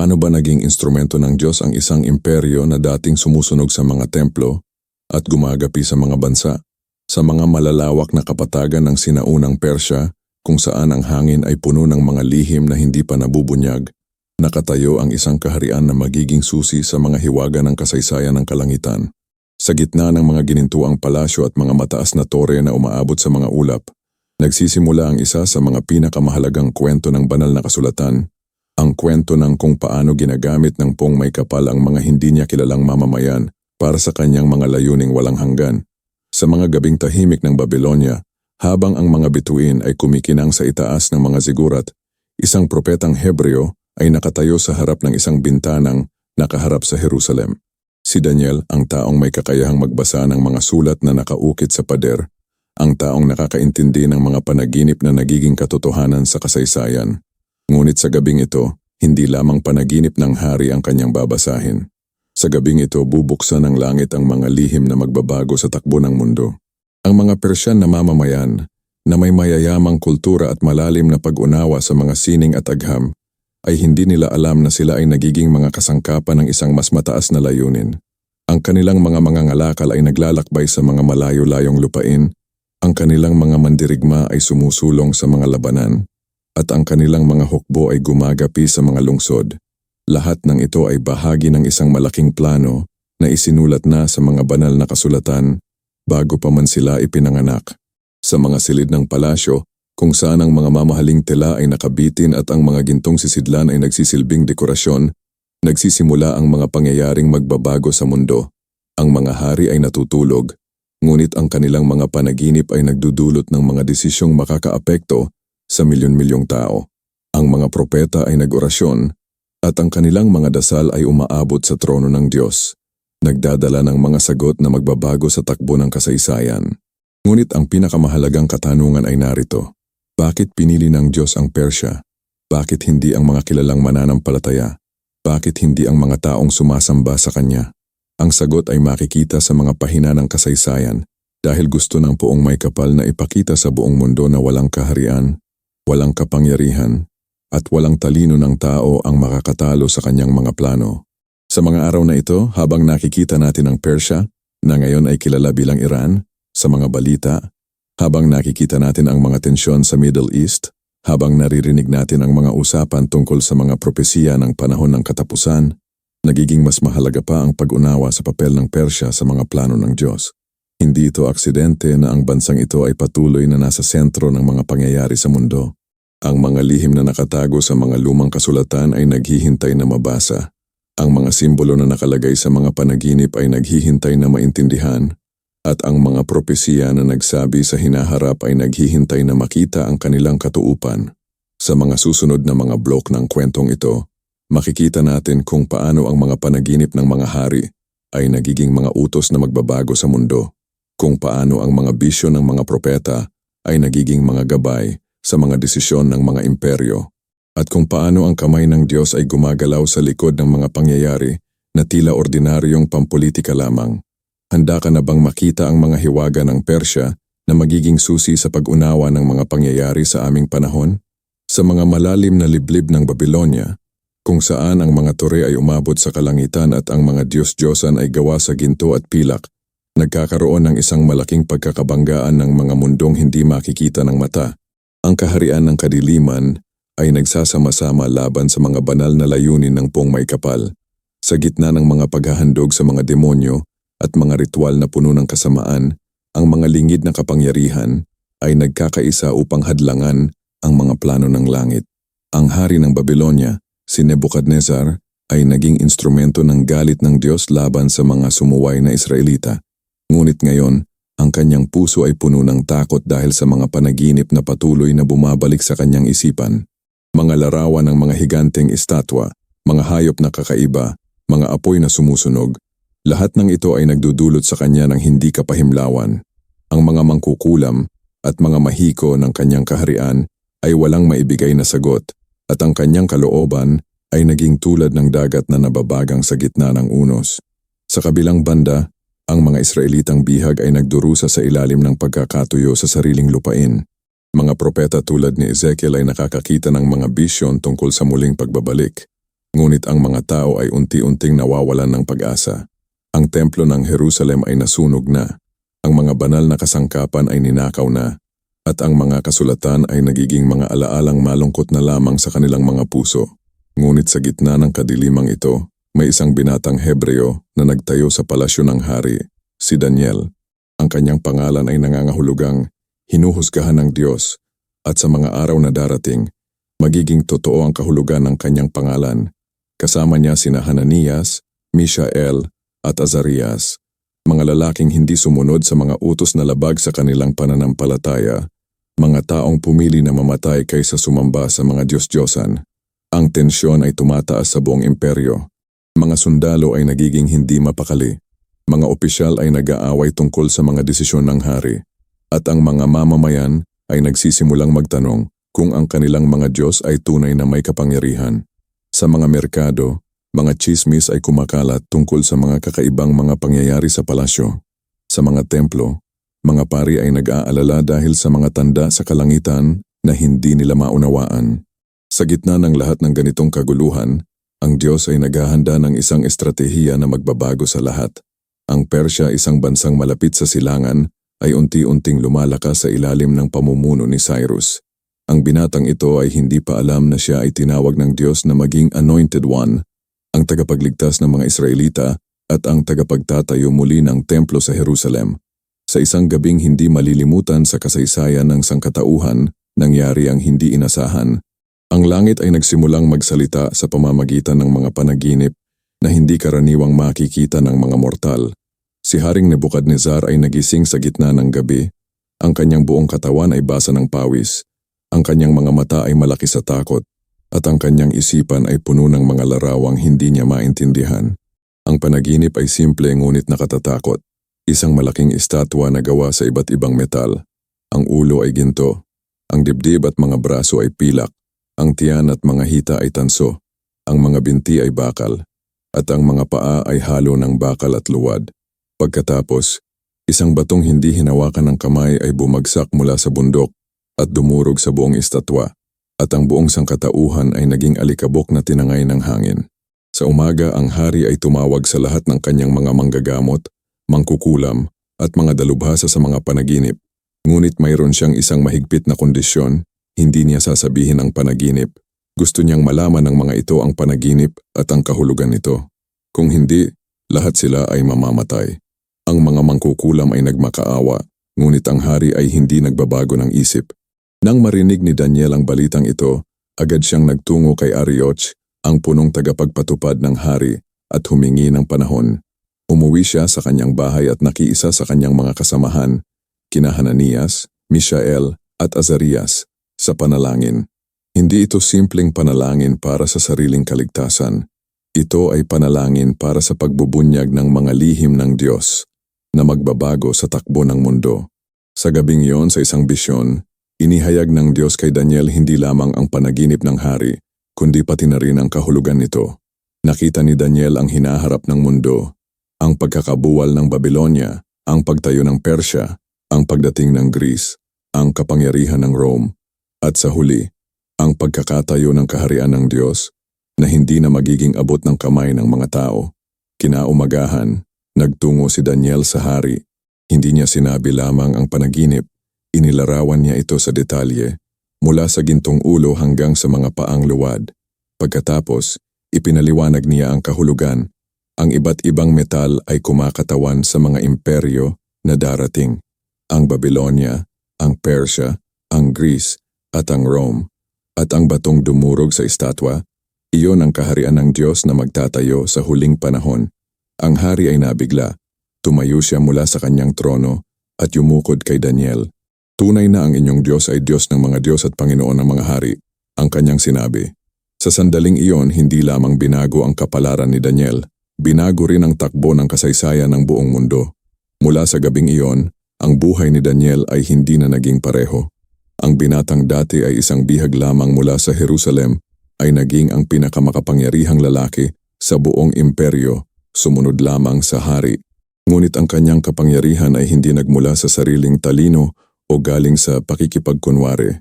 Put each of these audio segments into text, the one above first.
Paano ba naging instrumento ng Diyos ang isang imperyo na dating sumusunog sa mga templo at gumagapi sa mga bansa? Sa mga malalawak na kapatagan ng sinaunang Persya, kung saan ang hangin ay puno ng mga lihim na hindi pa nabubunyag, nakatayo ang isang kaharian na magiging susi sa mga hiwaga ng kasaysayan ng kalangitan. Sa gitna ng mga ginintuang palasyo at mga mataas na tore na umaabot sa mga ulap, nagsisimula ang isa sa mga pinakamahalagang kwento ng banal na kasulatan, ang kwento ng kung paano ginagamit ng pong may kapal ang mga hindi niya kilalang mamamayan para sa kanyang mga layuning walang hanggan. Sa mga gabing tahimik ng Babylonia, habang ang mga bituin ay kumikinang sa itaas ng mga zigurat, isang propetang Hebreo ay nakatayo sa harap ng isang bintanang nakaharap sa Jerusalem. Si Daniel, ang taong may kakayahang magbasa ng mga sulat na nakaukit sa pader, ang taong nakakaintindi ng mga panaginip na nagiging katotohanan sa kasaysayan. Ngunit sa gabing ito, hindi lamang panaginip ng hari ang kanyang babasahin. Sa gabing ito, bubuksan ng langit ang mga lihim na magbabago sa takbo ng mundo. Ang mga Persyan na mamamayan, na may mayayamang kultura at malalim na pag-unawa sa mga sining at agham, ay hindi nila alam na sila ay nagiging mga kasangkapan ng isang mas mataas na layunin. Ang kanilang mga mangangalakal ay naglalakbay sa mga malayo-layong lupain, ang kanilang mga mandirigma ay sumusulong sa mga labanan, at ang kanilang mga hukbo ay gumagapi sa mga lungsod. Lahat ng ito ay bahagi ng isang malaking plano na isinulat na sa mga banal na kasulatan bago pa man sila ipinanganak. Sa mga silid ng palasyo, kung saan ang mga mamahaling tela ay nakabitin at ang mga gintong sisidlan ay nagsisilbing dekorasyon, nagsisimula ang mga pangyayaring magbabago sa mundo. Ang mga hari ay natutulog, ngunit ang kanilang mga panaginip ay nagdudulot ng mga desisyong makakaapekto sa milyon-milyong tao. Ang mga propeta ay nag-orasyon at ang kanilang mga dasal ay umaabot sa trono ng Diyos, nagdadala ng mga sagot na magbabago sa takbo ng kasaysayan. Ngunit ang pinakamahalagang katanungan ay narito. Bakit pinili ng Diyos ang Persya? Bakit hindi ang mga kilalang mananampalataya? Bakit hindi ang mga taong sumasamba sa Kanya? Ang sagot ay makikita sa mga pahina ng kasaysayan dahil gusto ng poong may kapal na ipakita sa buong mundo na walang kaharian, walang kapangyarihan, at walang talino ng tao ang makakatalo sa kanyang mga plano. Sa mga araw na ito, habang nakikita natin ang Persya, na ngayon ay kilala bilang Iran, sa mga balita, habang nakikita natin ang mga tensyon sa Middle East, habang naririnig natin ang mga usapan tungkol sa mga propesiya ng panahon ng katapusan, nagiging mas mahalaga pa ang pag-unawa sa papel ng Persya sa mga plano ng Diyos. Hindi ito aksidente na ang bansang ito ay patuloy na nasa sentro ng mga pangyayari sa mundo. Ang mga lihim na nakatago sa mga lumang kasulatan ay naghihintay na mabasa. Ang mga simbolo na nakalagay sa mga panaginip ay naghihintay na maintindihan at ang mga propesiya na nagsabi sa hinaharap ay naghihintay na makita ang kanilang katuupan. Sa mga susunod na mga blok ng kwentong ito, makikita natin kung paano ang mga panaginip ng mga hari ay nagiging mga utos na magbabago sa mundo, kung paano ang mga bisyo ng mga propeta ay nagiging mga gabay sa mga desisyon ng mga imperyo, at kung paano ang kamay ng Diyos ay gumagalaw sa likod ng mga pangyayari na tila ordinaryong pampolitika lamang. Handa ka na bang makita ang mga hiwaga ng Persya na magiging susi sa pag-unawa ng mga pangyayari sa aming panahon? Sa mga malalim na liblib ng Babylonia, kung saan ang mga tore ay umabot sa kalangitan at ang mga Diyos-Diyosan ay gawa sa ginto at pilak, nagkakaroon ng isang malaking pagkakabanggaan ng mga mundong hindi makikita ng mata. Ang kaharian ng kadiliman ay nagsasama-sama laban sa mga banal na layunin ng pong may kapal. Sa gitna ng mga paghahandog sa mga demonyo, at mga ritual na puno ng kasamaan, ang mga lingid na kapangyarihan ay nagkakaisa upang hadlangan ang mga plano ng langit. Ang hari ng Babylonia, si Nebuchadnezzar, ay naging instrumento ng galit ng Diyos laban sa mga sumuway na Israelita. Ngunit ngayon, ang kanyang puso ay puno ng takot dahil sa mga panaginip na patuloy na bumabalik sa kanyang isipan. Mga larawan ng mga higanteng estatwa, mga hayop na kakaiba, mga apoy na sumusunog, lahat ng ito ay nagdudulot sa kanya ng hindi kapahimlawan. Ang mga mangkukulam at mga mahiko ng kanyang kaharian ay walang maibigay na sagot at ang kanyang kalooban ay naging tulad ng dagat na nababagang sa gitna ng unos. Sa kabilang banda, ang mga Israelitang bihag ay nagdurusa sa ilalim ng pagkakatuyo sa sariling lupain. Mga propeta tulad ni Ezekiel ay nakakakita ng mga bisyon tungkol sa muling pagbabalik. Ngunit ang mga tao ay unti-unting nawawalan ng pag-asa. Ang templo ng Jerusalem ay nasunog na. Ang mga banal na kasangkapan ay ninakaw na. At ang mga kasulatan ay nagiging mga alaalang malungkot na lamang sa kanilang mga puso. Ngunit sa gitna ng kadilimang ito, may isang binatang Hebreo na nagtayo sa palasyo ng hari, si Daniel. Ang kanyang pangalan ay nangangahulugang hinuhusgahan ng Diyos at sa mga araw na darating, magiging totoo ang kahulugan ng kanyang pangalan. Kasama niya sina Hananias, Mishael at Azarias, mga lalaking hindi sumunod sa mga utos na labag sa kanilang pananampalataya, mga taong pumili na mamatay kaysa sumamba sa mga Diyos-Diyosan. Ang tensyon ay tumataas sa buong imperyo. Mga sundalo ay nagiging hindi mapakali. Mga opisyal ay nag-aaway tungkol sa mga desisyon ng hari. At ang mga mamamayan ay nagsisimulang magtanong kung ang kanilang mga Diyos ay tunay na may kapangyarihan. Sa mga merkado, mga chismis ay kumakalat tungkol sa mga kakaibang mga pangyayari sa palasyo. Sa mga templo, mga pari ay nag-aalala dahil sa mga tanda sa kalangitan na hindi nila maunawaan. Sa gitna ng lahat ng ganitong kaguluhan, ang Diyos ay naghahanda ng isang estratehiya na magbabago sa lahat. Ang Persya, isang bansang malapit sa silangan, ay unti-unting lumalakas sa ilalim ng pamumuno ni Cyrus. Ang binatang ito ay hindi pa alam na siya ay tinawag ng Diyos na maging Anointed One, ang tagapagligtas ng mga Israelita at ang tagapagtatayo muli ng templo sa Jerusalem. Sa isang gabing hindi malilimutan sa kasaysayan ng sangkatauhan, nangyari ang hindi inasahan. Ang langit ay nagsimulang magsalita sa pamamagitan ng mga panaginip na hindi karaniwang makikita ng mga mortal. Si Haring Nebukadnezar ay nagising sa gitna ng gabi. Ang kanyang buong katawan ay basa ng pawis. Ang kanyang mga mata ay malaki sa takot. At ang kanyang isipan ay puno ng mga larawang hindi niya maintindihan. Ang panaginip ay simple ngunit nakatatakot. Isang malaking estatwa na gawa sa iba't ibang metal. Ang ulo ay ginto. Ang dibdib at mga braso ay pilak. Ang tiyan at mga hita ay tanso. Ang mga binti ay bakal. At ang mga paa ay halo ng bakal at luwad. Pagkatapos, isang batong hindi hinawakan ng kamay ay bumagsak mula sa bundok at dumurog sa buong estatwa at ang buong sangkatauhan ay naging alikabok na tinangay ng hangin. Sa umaga ang hari ay tumawag sa lahat ng kanyang mga manggagamot, mangkukulam at mga dalubhasa sa mga panaginip. Ngunit mayroon siyang isang mahigpit na kondisyon, hindi niya sasabihin ang panaginip. Gusto niyang malaman ng mga ito ang panaginip at ang kahulugan nito. Kung hindi, lahat sila ay mamamatay. Ang mga mangkukulam ay nagmakaawa, ngunit ang hari ay hindi nagbabago ng isip. Nang marinig ni Daniel ang balitang ito, agad siyang nagtungo kay Arioch, ang punong tagapagpatupad ng hari, at humingi ng panahon. Umuwi siya sa kanyang bahay at nakiisa sa kanyang mga kasamahan, kina Hananias, Mishael, at Azarias, sa panalangin. Hindi ito simpleng panalangin para sa sariling kaligtasan. Ito ay panalangin para sa pagbubunyag ng mga lihim ng Diyos na magbabago sa takbo ng mundo. Sa gabing iyon sa isang bisyon, inihayag ng Diyos kay Daniel hindi lamang ang panaginip ng hari, kundi pati na rin ang kahulugan nito. Nakita ni Daniel ang hinaharap ng mundo, ang pagkakabuwal ng Babylonia, ang pagtayo ng Persya, ang pagdating ng Greece, ang kapangyarihan ng Rome, at sa huli, ang pagkakatayo ng kaharian ng Diyos na hindi na magiging abot ng kamay ng mga tao. Kinaumagahan, Nagtungo si Daniel sa hari. Hindi niya sinabi lamang ang panaginip, inilarawan niya ito sa detalye, mula sa gintong ulo hanggang sa mga paang luwad. Pagkatapos, ipinaliwanag niya ang kahulugan. Ang iba't ibang metal ay kumakatawan sa mga imperyo na darating. Ang Babylonia, ang Persya, ang Greece, at ang Rome. At ang batong dumurog sa estatwa, iyon ang kaharian ng Diyos na magtatayo sa huling panahon. Ang hari ay nabigla. Tumayo siya mula sa kanyang trono at yumukod kay Daniel. Tunay na ang inyong Diyos ay Diyos ng mga Diyos at Panginoon ng mga hari, ang kanyang sinabi. Sa sandaling iyon, hindi lamang binago ang kapalaran ni Daniel, binago rin ang takbo ng kasaysayan ng buong mundo. Mula sa gabing iyon, ang buhay ni Daniel ay hindi na naging pareho. Ang binatang dati ay isang bihag lamang mula sa Jerusalem ay naging ang pinakamakapangyarihang lalaki sa buong imperyo sumunod lamang sa hari. Ngunit ang kanyang kapangyarihan ay hindi nagmula sa sariling talino o galing sa pakikipagkunwari.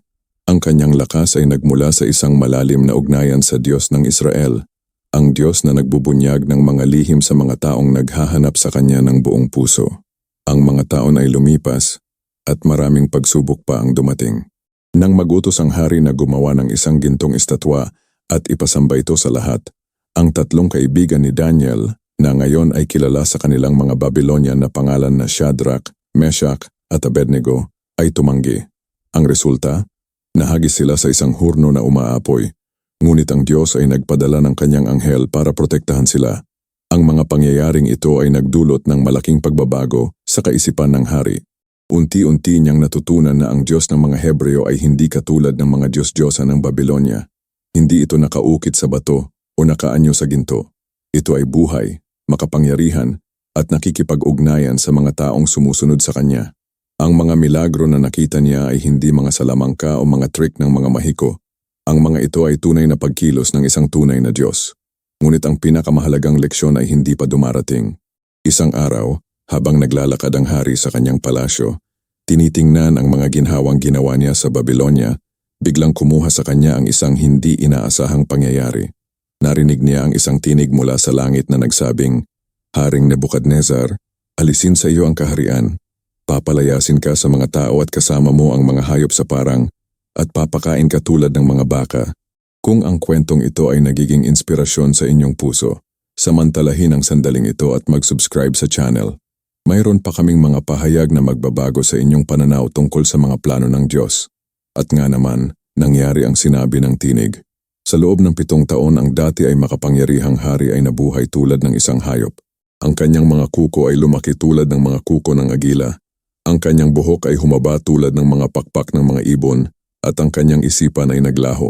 Ang kanyang lakas ay nagmula sa isang malalim na ugnayan sa Diyos ng Israel. ang Diyos na nagbubunyag ng mga lihim sa mga taong naghahanap sa Kanya ng buong puso. Ang mga taon ay lumipas at maraming pagsubok pa ang dumating. Nang magutos ang hari na gumawa ng isang gintong estatwa at ipasamba ito sa lahat, ang tatlong kaibigan ni Daniel na ngayon ay kilala sa kanilang mga Babylonian na pangalan na Shadrach, Meshach at Abednego ay tumanggi. Ang resulta, nahagis sila sa isang hurno na umaapoy, ngunit ang Diyos ay nagpadala ng kanyang anghel para protektahan sila. Ang mga pangyayaring ito ay nagdulot ng malaking pagbabago sa kaisipan ng hari. Unti-unti niyang natutunan na ang Diyos ng mga Hebreo ay hindi katulad ng mga Diyos-Diyosa ng Babylonia. Hindi ito nakaukit sa bato o nakaanyo sa ginto. Ito ay buhay, makapangyarihan, at nakikipag-ugnayan sa mga taong sumusunod sa Kanya. Ang mga milagro na nakita niya ay hindi mga salamangka o mga trick ng mga mahiko. Ang mga ito ay tunay na pagkilos ng isang tunay na Diyos. Ngunit ang pinakamahalagang leksyon ay hindi pa dumarating. Isang araw, habang naglalakad ang hari sa kanyang palasyo, tinitingnan ang mga ginhawang ginawa niya sa Babylonia, biglang kumuha sa kanya ang isang hindi inaasahang pangyayari. Narinig niya ang isang tinig mula sa langit na nagsabing, Haring Nebukadnezar, alisin sa iyo ang kaharian. Papalayasin ka sa mga tao at kasama mo ang mga hayop sa parang, at papakain ka tulad ng mga baka. Kung ang kwentong ito ay nagiging inspirasyon sa inyong puso, samantalahin ang sandaling ito at mag-subscribe sa channel. Mayroon pa kaming mga pahayag na magbabago sa inyong pananaw tungkol sa mga plano ng Diyos. At nga naman, nangyari ang sinabi ng tinig. Sa loob ng pitong taon ang dati ay makapangyarihang hari ay nabuhay tulad ng isang hayop. Ang kanyang mga kuko ay lumaki tulad ng mga kuko ng agila. Ang kanyang buhok ay humaba tulad ng mga pakpak ng mga ibon at ang kanyang isipan ay naglaho.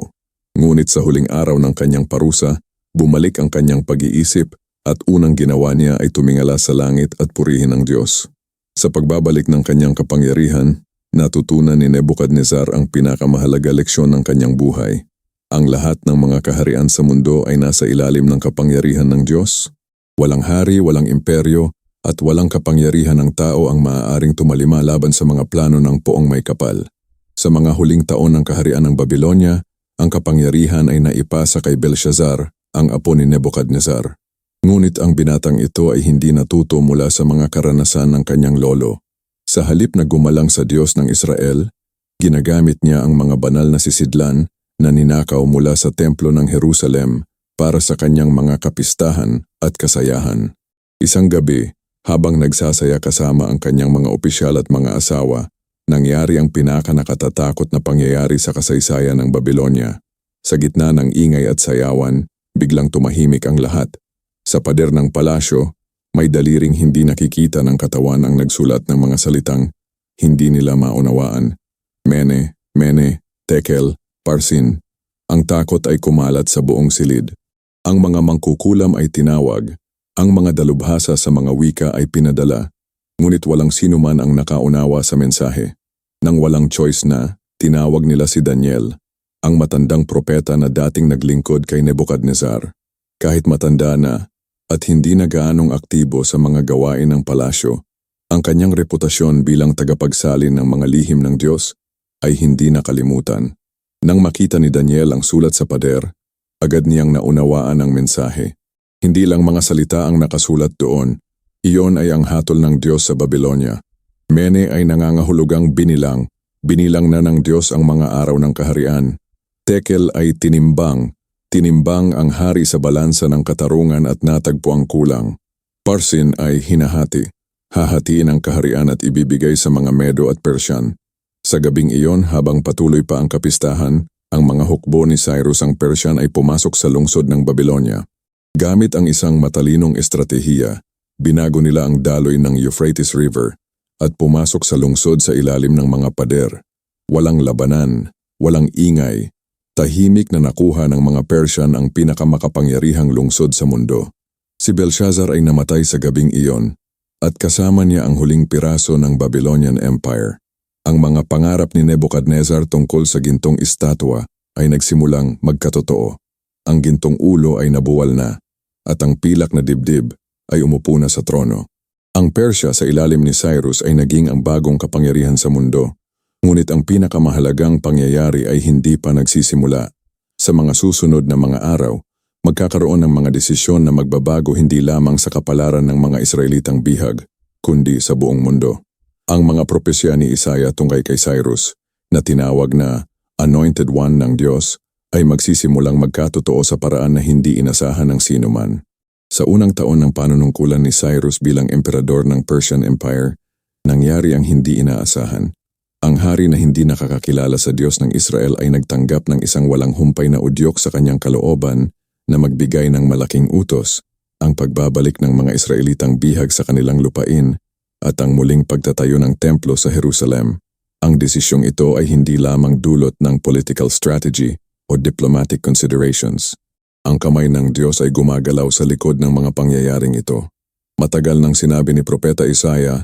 Ngunit sa huling araw ng kanyang parusa, bumalik ang kanyang pag-iisip at unang ginawa niya ay tumingala sa langit at purihin ang Diyos. Sa pagbabalik ng kanyang kapangyarihan, natutunan ni Nebuchadnezzar ang pinakamahalaga leksyon ng kanyang buhay. Ang lahat ng mga kaharian sa mundo ay nasa ilalim ng kapangyarihan ng Diyos. Walang hari, walang imperyo, at walang kapangyarihan ng tao ang maaaring tumalima laban sa mga plano ng poong may kapal. Sa mga huling taon ng kaharian ng Babylonia, ang kapangyarihan ay naipasa kay Belshazzar, ang apo ni Nebuchadnezzar. Ngunit ang binatang ito ay hindi natuto mula sa mga karanasan ng kanyang lolo. Sa halip na gumalang sa Diyos ng Israel, ginagamit niya ang mga banal na sisidlan na ninakaw mula sa templo ng Jerusalem para sa kanyang mga kapistahan at kasayahan. Isang gabi, habang nagsasaya kasama ang kanyang mga opisyal at mga asawa, nangyari ang pinakanakatatakot na pangyayari sa kasaysayan ng Babylonia. Sa gitna ng ingay at sayawan, biglang tumahimik ang lahat. Sa pader ng palasyo, may daliring hindi nakikita ng katawan ang nagsulat ng mga salitang hindi nila maunawaan. Mene, Mene, Tekel, Parsin. Ang takot ay kumalat sa buong silid. Ang mga mangkukulam ay tinawag. Ang mga dalubhasa sa mga wika ay pinadala. Ngunit walang sino man ang nakaunawa sa mensahe. Nang walang choice na, tinawag nila si Daniel, ang matandang propeta na dating naglingkod kay Nebukadnezar. Kahit matanda na, at hindi na gaanong aktibo sa mga gawain ng palasyo, ang kanyang reputasyon bilang tagapagsalin ng mga lihim ng Diyos ay hindi nakalimutan. Nang makita ni Daniel ang sulat sa pader, agad niyang naunawaan ang mensahe. Hindi lang mga salita ang nakasulat doon, iyon ay ang hatol ng Diyos sa Babylonia. Mene ay nangangahulugang binilang, binilang na ng Diyos ang mga araw ng kaharian. Tekel ay tinimbang, Tinimbang ang hari sa balansa ng katarungan at natagpo ang kulang. Parsin ay hinahati. Hahatiin ang kaharian at ibibigay sa mga Medo at Persian. Sa gabing iyon habang patuloy pa ang kapistahan, ang mga hukbo ni Cyrus ang Persian ay pumasok sa lungsod ng Babylonia. Gamit ang isang matalinong estratehiya, binago nila ang daloy ng Euphrates River at pumasok sa lungsod sa ilalim ng mga pader. Walang labanan, walang ingay, Tahimik na nakuha ng mga Persian ang pinakamakapangyarihang lungsod sa mundo. Si Belshazzar ay namatay sa gabing iyon at kasama niya ang huling piraso ng Babylonian Empire. Ang mga pangarap ni Nebuchadnezzar tungkol sa gintong estatwa ay nagsimulang magkatotoo. Ang gintong ulo ay nabuwal na at ang pilak na dibdib ay umupo na sa trono. Ang Persya sa ilalim ni Cyrus ay naging ang bagong kapangyarihan sa mundo Ngunit ang pinakamahalagang pangyayari ay hindi pa nagsisimula. Sa mga susunod na mga araw, magkakaroon ng mga desisyon na magbabago hindi lamang sa kapalaran ng mga Israelitang bihag, kundi sa buong mundo. Ang mga propesya ni Isaiah tungkay kay Cyrus, na tinawag na Anointed One ng Diyos, ay magsisimulang magkatotoo sa paraan na hindi inasahan ng sinuman. Sa unang taon ng panunungkulan ni Cyrus bilang emperador ng Persian Empire, nangyari ang hindi inaasahan. Ang hari na hindi nakakakilala sa Diyos ng Israel ay nagtanggap ng isang walang humpay na udyok sa kanyang kalooban na magbigay ng malaking utos, ang pagbabalik ng mga Israelitang bihag sa kanilang lupain at ang muling pagtatayo ng templo sa Jerusalem. Ang desisyong ito ay hindi lamang dulot ng political strategy o diplomatic considerations. Ang kamay ng Diyos ay gumagalaw sa likod ng mga pangyayaring ito. Matagal nang sinabi ni Propeta Isaiah,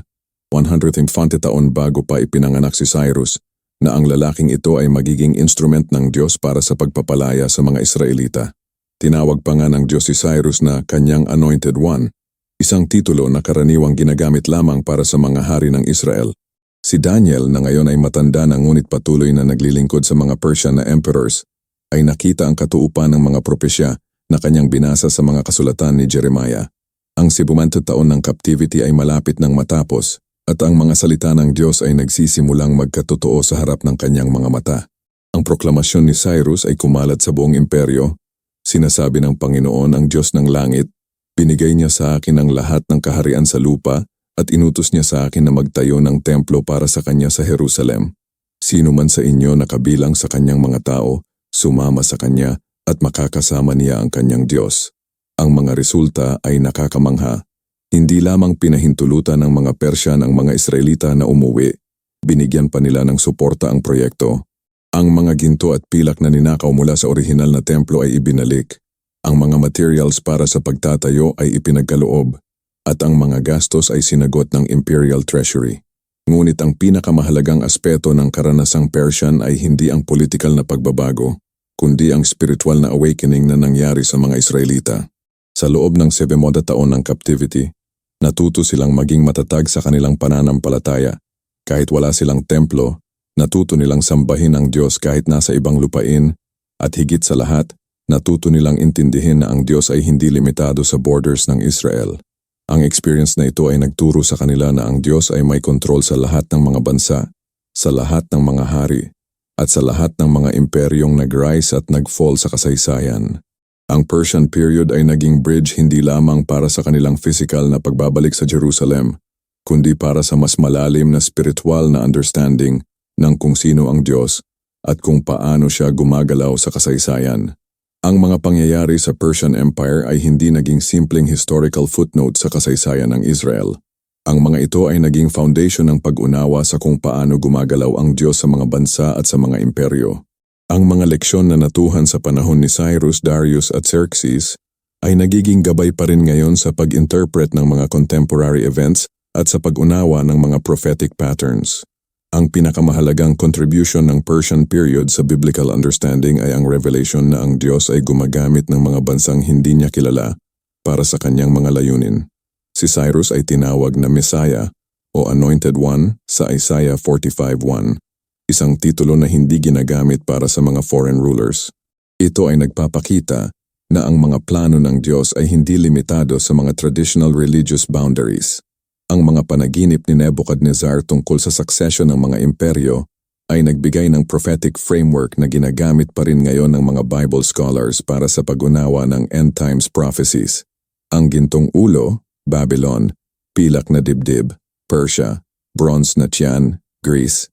150 taon bago pa ipinanganak si Cyrus, na ang lalaking ito ay magiging instrument ng Diyos para sa pagpapalaya sa mga Israelita. Tinawag pa nga ng Diyos si Cyrus na kanyang anointed one, isang titulo na karaniwang ginagamit lamang para sa mga hari ng Israel. Si Daniel na ngayon ay matanda na ngunit patuloy na naglilingkod sa mga Persian na emperors, ay nakita ang katuupan ng mga propesya na kanyang binasa sa mga kasulatan ni Jeremiah. Ang sibumantod taon ng captivity ay malapit ng matapos at ang mga salita ng Diyos ay nagsisimulang magkatotoo sa harap ng kanyang mga mata. Ang proklamasyon ni Cyrus ay kumalat sa buong imperyo Sinasabi ng Panginoon ang Diyos ng langit, binigay niya sa akin ang lahat ng kaharian sa lupa at inutos niya sa akin na magtayo ng templo para sa kanya sa Jerusalem. Sino man sa inyo na kabilang sa kanyang mga tao, sumama sa kanya at makakasama niya ang kanyang Diyos. Ang mga resulta ay nakakamangha. Hindi lamang pinahintulutan ng mga Persyan ang mga Israelita na umuwi, binigyan pa nila ng suporta ang proyekto. Ang mga ginto at pilak na ninakaw mula sa orihinal na templo ay ibinalik. Ang mga materials para sa pagtatayo ay ipinagkaloob at ang mga gastos ay sinagot ng Imperial Treasury. Ngunit ang pinakamahalagang aspeto ng karanasang Persian ay hindi ang political na pagbabago, kundi ang spiritual na awakening na nangyari sa mga Israelita. Sa loob ng 70 taon ng captivity, natuto silang maging matatag sa kanilang pananampalataya. Kahit wala silang templo, Natuto nilang sambahin ang Diyos kahit nasa ibang lupain at higit sa lahat, natuto nilang intindihin na ang Diyos ay hindi limitado sa borders ng Israel. Ang experience na ito ay nagturo sa kanila na ang Diyos ay may kontrol sa lahat ng mga bansa, sa lahat ng mga hari, at sa lahat ng mga imperyong nag-rise at nag-fall sa kasaysayan. Ang Persian period ay naging bridge hindi lamang para sa kanilang physical na pagbabalik sa Jerusalem, kundi para sa mas malalim na spiritual na understanding ng kung sino ang Diyos at kung paano siya gumagalaw sa kasaysayan. Ang mga pangyayari sa Persian Empire ay hindi naging simpleng historical footnote sa kasaysayan ng Israel. Ang mga ito ay naging foundation ng pag-unawa sa kung paano gumagalaw ang Diyos sa mga bansa at sa mga imperyo. Ang mga leksyon na natuhan sa panahon ni Cyrus, Darius at Xerxes ay nagiging gabay pa rin ngayon sa pag-interpret ng mga contemporary events at sa pag-unawa ng mga prophetic patterns. Ang pinakamahalagang contribution ng Persian period sa biblical understanding ay ang revelation na ang Diyos ay gumagamit ng mga bansang hindi niya kilala para sa kanyang mga layunin. Si Cyrus ay tinawag na Messiah o Anointed One sa Isaiah 45.1, isang titulo na hindi ginagamit para sa mga foreign rulers. Ito ay nagpapakita na ang mga plano ng Diyos ay hindi limitado sa mga traditional religious boundaries. Ang mga panaginip ni Nebuchadnezzar tungkol sa succession ng mga imperyo ay nagbigay ng prophetic framework na ginagamit pa rin ngayon ng mga Bible scholars para sa pag-unawa ng end times prophecies. Ang gintong ulo, Babylon, pilak na dibdib, Persia, bronze na tiyan, Greece,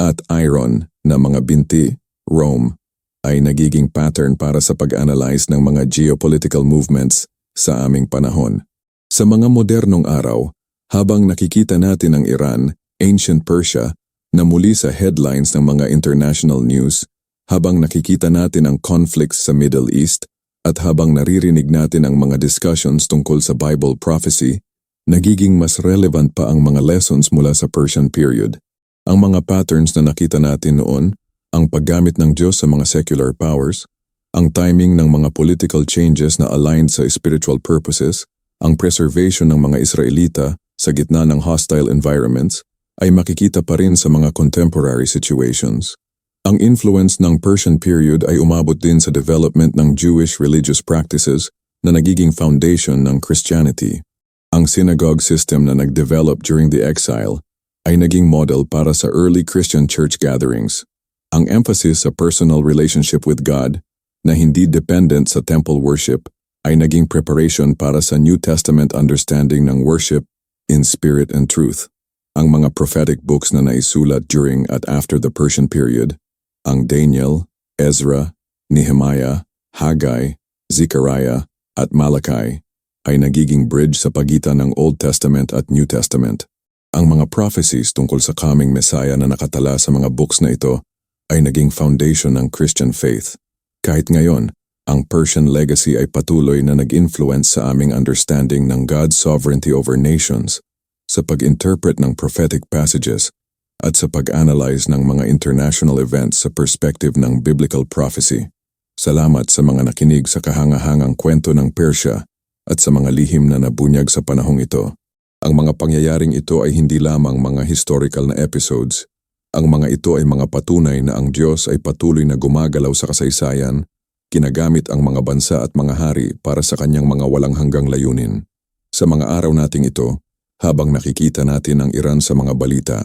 at iron na mga binti, Rome, ay nagiging pattern para sa pag-analyze ng mga geopolitical movements sa aming panahon. Sa mga modernong araw, habang nakikita natin ang Iran, ancient Persia, na muli sa headlines ng mga international news, habang nakikita natin ang conflicts sa Middle East, at habang naririnig natin ang mga discussions tungkol sa Bible prophecy, nagiging mas relevant pa ang mga lessons mula sa Persian period. Ang mga patterns na nakita natin noon, ang paggamit ng Diyos sa mga secular powers, ang timing ng mga political changes na aligned sa spiritual purposes, ang preservation ng mga Israelita sa gitna ng hostile environments ay makikita pa rin sa mga contemporary situations. Ang influence ng Persian period ay umabot din sa development ng Jewish religious practices na nagiging foundation ng Christianity. Ang synagogue system na nag-develop during the exile ay naging model para sa early Christian church gatherings. Ang emphasis sa personal relationship with God na hindi dependent sa temple worship ay naging preparation para sa New Testament understanding ng worship in spirit and truth. Ang mga prophetic books na naisulat during at after the Persian period, ang Daniel, Ezra, Nehemiah, Haggai, Zechariah, at Malachi, ay nagiging bridge sa pagitan ng Old Testament at New Testament. Ang mga prophecies tungkol sa coming Messiah na nakatala sa mga books na ito ay naging foundation ng Christian faith. Kahit ngayon, ang Persian legacy ay patuloy na nag-influence sa aming understanding ng God's sovereignty over nations, sa pag-interpret ng prophetic passages, at sa pag-analyze ng mga international events sa perspective ng biblical prophecy. Salamat sa mga nakinig sa kahangahangang kwento ng Persia at sa mga lihim na nabunyag sa panahong ito. Ang mga pangyayaring ito ay hindi lamang mga historical na episodes. Ang mga ito ay mga patunay na ang Diyos ay patuloy na gumagalaw sa kasaysayan, ginagamit ang mga bansa at mga hari para sa kanyang mga walang hanggang layunin. Sa mga araw nating ito, habang nakikita natin ang Iran sa mga balita,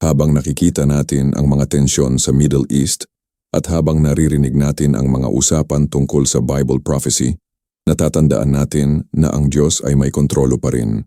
habang nakikita natin ang mga tensyon sa Middle East, at habang naririnig natin ang mga usapan tungkol sa Bible prophecy, natatandaan natin na ang Diyos ay may kontrolo pa rin.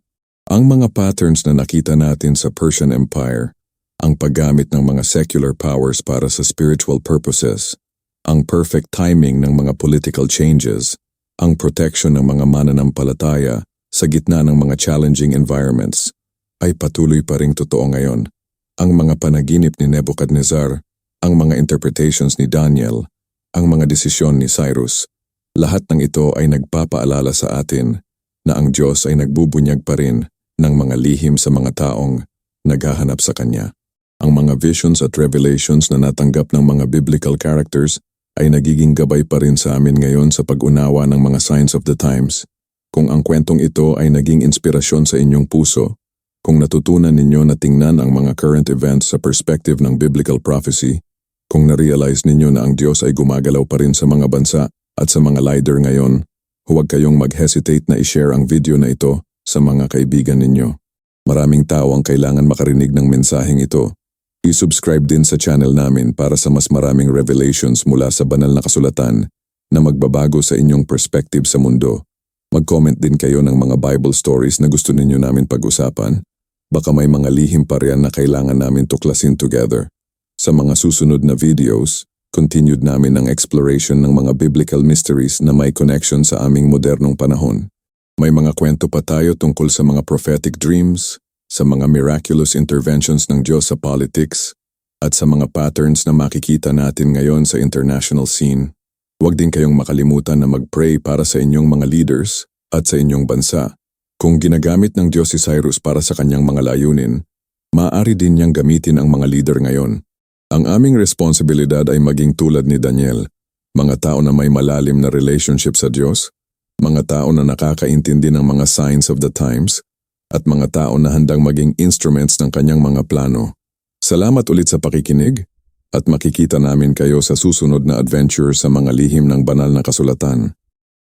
Ang mga patterns na nakita natin sa Persian Empire, ang paggamit ng mga secular powers para sa spiritual purposes, ang perfect timing ng mga political changes, ang protection ng mga mananampalataya sa gitna ng mga challenging environments, ay patuloy pa ring totoo ngayon. Ang mga panaginip ni Nebuchadnezzar ang mga interpretations ni Daniel, ang mga desisyon ni Cyrus, lahat ng ito ay nagpapaalala sa atin na ang Diyos ay nagbubunyag pa rin ng mga lihim sa mga taong naghahanap sa Kanya. Ang mga visions at revelations na natanggap ng mga biblical characters ay nagiging gabay pa rin sa amin ngayon sa pag-unawa ng mga signs of the times. Kung ang kwentong ito ay naging inspirasyon sa inyong puso, kung natutunan ninyo na tingnan ang mga current events sa perspective ng biblical prophecy, kung na-realize ninyo na ang Diyos ay gumagalaw pa rin sa mga bansa at sa mga leader ngayon, huwag kayong mag-hesitate na i-share ang video na ito sa mga kaibigan ninyo. Maraming tao ang kailangan makarinig ng mensaheng ito. I-subscribe din sa channel namin para sa mas maraming revelations mula sa banal na kasulatan na magbabago sa inyong perspective sa mundo. Mag-comment din kayo ng mga Bible stories na gusto ninyo namin pag-usapan. Baka may mga lihim pa riyan na kailangan namin tuklasin together. Sa mga susunod na videos, continued namin ang exploration ng mga biblical mysteries na may connection sa aming modernong panahon. May mga kwento pa tayo tungkol sa mga prophetic dreams, sa mga miraculous interventions ng Diyos sa politics, at sa mga patterns na makikita natin ngayon sa international scene. Huwag din kayong makalimutan na mag-pray para sa inyong mga leaders at sa inyong bansa. Kung ginagamit ng Diyos si Cyrus para sa kanyang mga layunin, maaari din niyang gamitin ang mga leader ngayon. Ang aming responsibilidad ay maging tulad ni Daniel, mga tao na may malalim na relationship sa Diyos, mga tao na nakakaintindi ng mga signs of the times, at mga tao na handang maging instruments ng kanyang mga plano. Salamat ulit sa pakikinig, at makikita namin kayo sa susunod na adventure sa mga lihim ng banal na kasulatan.